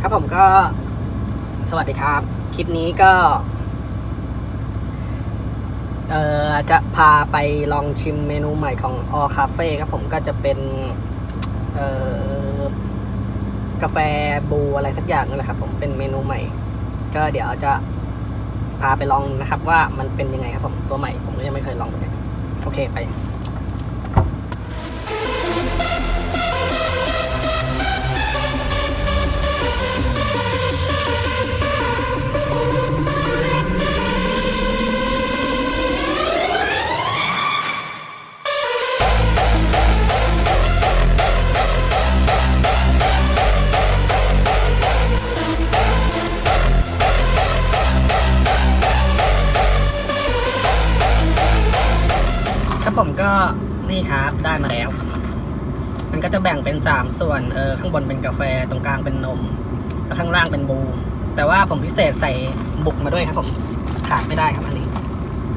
ครับผมก็สวัสดีครับ คลิปนี้ก็ เอ่อจะพาไปลองชิมเมนูใหม่ของออคาเฟ่ครับผมก็จะเป็น เอ่อกาแฟบูอะไรสักอย่างนั่นแหละครับ ผมเป็นเมนูใหม่ ก็เดี๋ยวจะพาไปลองนะครับ ว่ามันเป็นยังไงครับผมตัวใหม่ ผมก็ยังไม่เคยลองเหมือนกันโอเคไป ผมก็นี่ครับได้มาแล้ว มันก็จะแบ่งเป็นสามส่วนเออข้างบนเป็นกาแฟตรงกลางเป็นนม แล้วข้างล่างเป็นบู แต่ว่าผมพิเศษใส่บุกมาด้วยครับผมขาดไม่ได้ครับอันนี้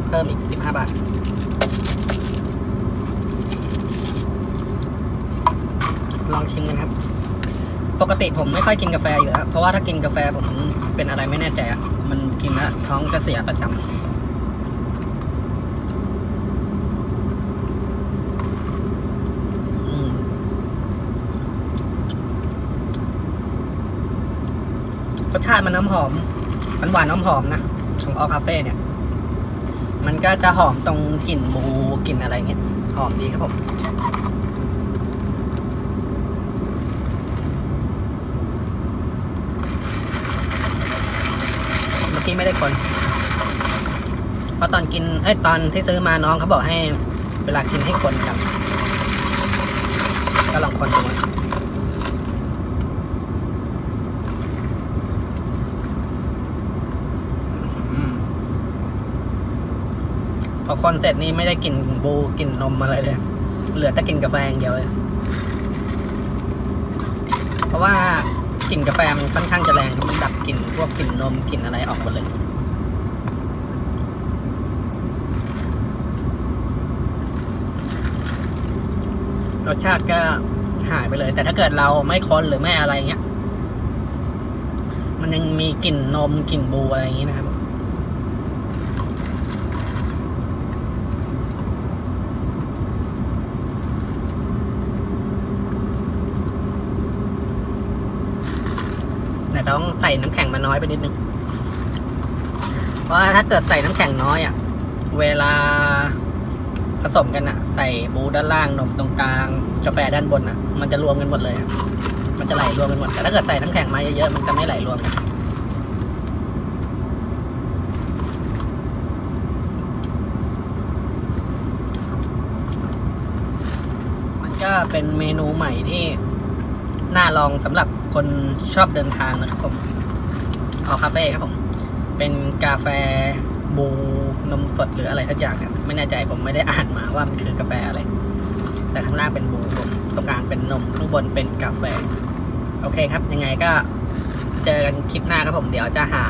เพิ่มอีกสิบห้าบาทลองชิมกันครับ ปกติผมไม่ค่อยกินกาแฟอยู่แล้ว เพราะว่าถ้ากินกาแฟผมเป็นอะไรไม่แน่ใจอะมันกินแล้วท้องจะเสียประจำ รสชาติมันน้ำหอมมันหวานน้ำหอมนะ ของออคาเฟ่เนี่ย มันก็จะหอมตรงกลิ่นบูกลิ่นอะไรเงี้ย หอมดีครับผมเมื่อกี้ไม่ได้คน เพราะตอนกินเอ้ยตอนที่ซื้อมาน้องเขาบอกให้ เวลากินให้คนครับ ก็ลองคนดูนะอืมพ อคนเสร็จนี่ไม่ได้กลิ่นบูกลิ่นนมอะไรเลย เหลือแต่กลิ่นกาแฟอย่างเดียวเลย เพราะว่ากลิ่นกาแฟมันค่อนข้างจะแรงมันดับกลิ่นพวกกลิ่นนมกลิ่นอะไรออกหมดเลยรสชาติก็หายไปเลย แต่ถ้าเกิดเราไม่ค้นหรือไม่อะไรเงี้ย มันยังมีกลิ่นนมกลิ่นบูอะไรอย่างงี้นะครับ แต่ต้องใส่น้ำแข็งมาน้อยไปนิดนึงเพราะว่าถ้าเกิดใส่น้ำแข็งน้อยอะ่ะ เวลาผสมกันอะ่ะ ใส่บูด้านล่างนมตรงกลาง กาแฟด้านบนอะ่ะ มันจะรวมกันหมดเลย มันจะไหลรวมกันหมด แต่ถ้าเกิดใส่น้ำแข็งมาเยอะๆมันจะไม่ไหลรวมมันก็เป็นเมนูใหม่ที่ น่าลองสำหรับคนชอบเดินทางนะครับผมเอาคาเฟ่ครับผม เป็นกาแฟบูนมสดหรืออะไรทักอย่างเนี่ยไม่แน่ใจผมไม่ได้อ่านมาว่ามันคือกาแฟอะไร แต่ข้างล่างเป็นบูผมตรงกลางเป็นนมข้างบนเป็นกาแฟ โอเคครับ ยังไงก็เจอกันคลิปหน้าครับผม เดี๋ยวจะหา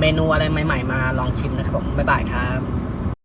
เมนูอะไรใหม่ ๆ มาลองชิมนะครับผม บ๊ายบายครับ